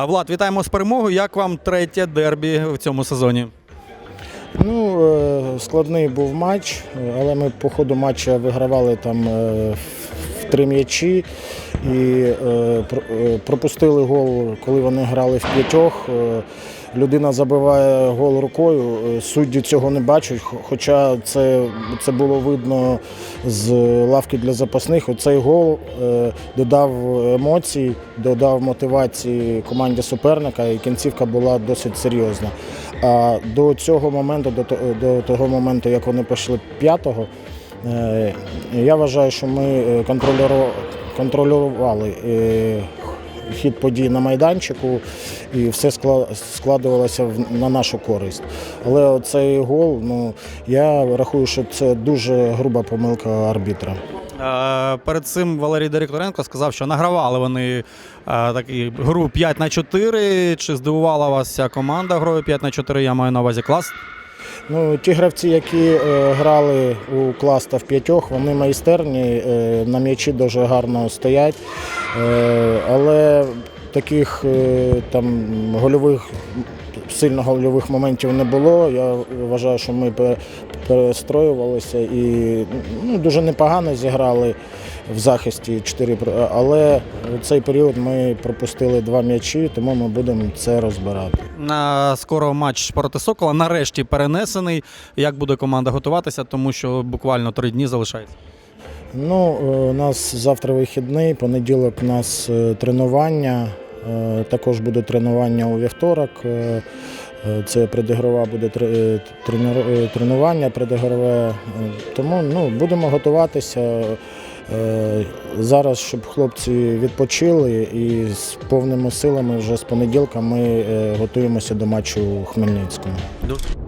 Влад, вітаємо з перемогою. Як вам третє дербі в цьому сезоні? Ну, е, складний був матч, але ми по ходу матча вигравали там е, три м'ячі і е, е, пропустили гол, коли вони грали в п'ятьох. Е, Людина забиває гол рукою, судді цього не бачать, хоча це, це було видно з лавки для запасних. Оцей гол додав емоцій, додав мотивації команді суперника, і кінцівка була досить серйозна. А до цього моменту, до, то- до того моменту, як вони пішли п'ятого, я вважаю, що ми е, контролювали е, хід подій на майданчику, і все складувалося на нашу користь. Але цей гол, ну я рахую, що це дуже груба помилка арбітра. Е, Перед цим Валерій Директоренко сказав, що награвали вони е, такі гру 5 на 4. Чи здивувала вас ця команда грою 5 на 4? Я маю на увазі клас. Ну, ті гравці, які е, грали у класта в п'ятьох, вони майстерні, е, на м'ячі дуже гарно стоять. Е, але таких е, там гольових, сильно гольових моментів не було. Я вважаю, що ми перестроювалися і ну, дуже непогано зіграли в захисті 4, про- але в цей період ми пропустили два м'ячі, тому ми будемо це розбирати. На скоро матч проти Сокола нарешті перенесений. Як буде команда готуватися, тому що буквально три дні залишається. Ну, е, у нас завтра вихідний, понеділок у нас е, тренування. Е, Також буде тренування у вівторок. е, е, Це предігрова буде тренування предігрове. Тому ну, будемо готуватися зараз, щоб хлопці відпочили і з повними силами вже з понеділка ми готуємося до матчу у Хмельницькому. Дуже.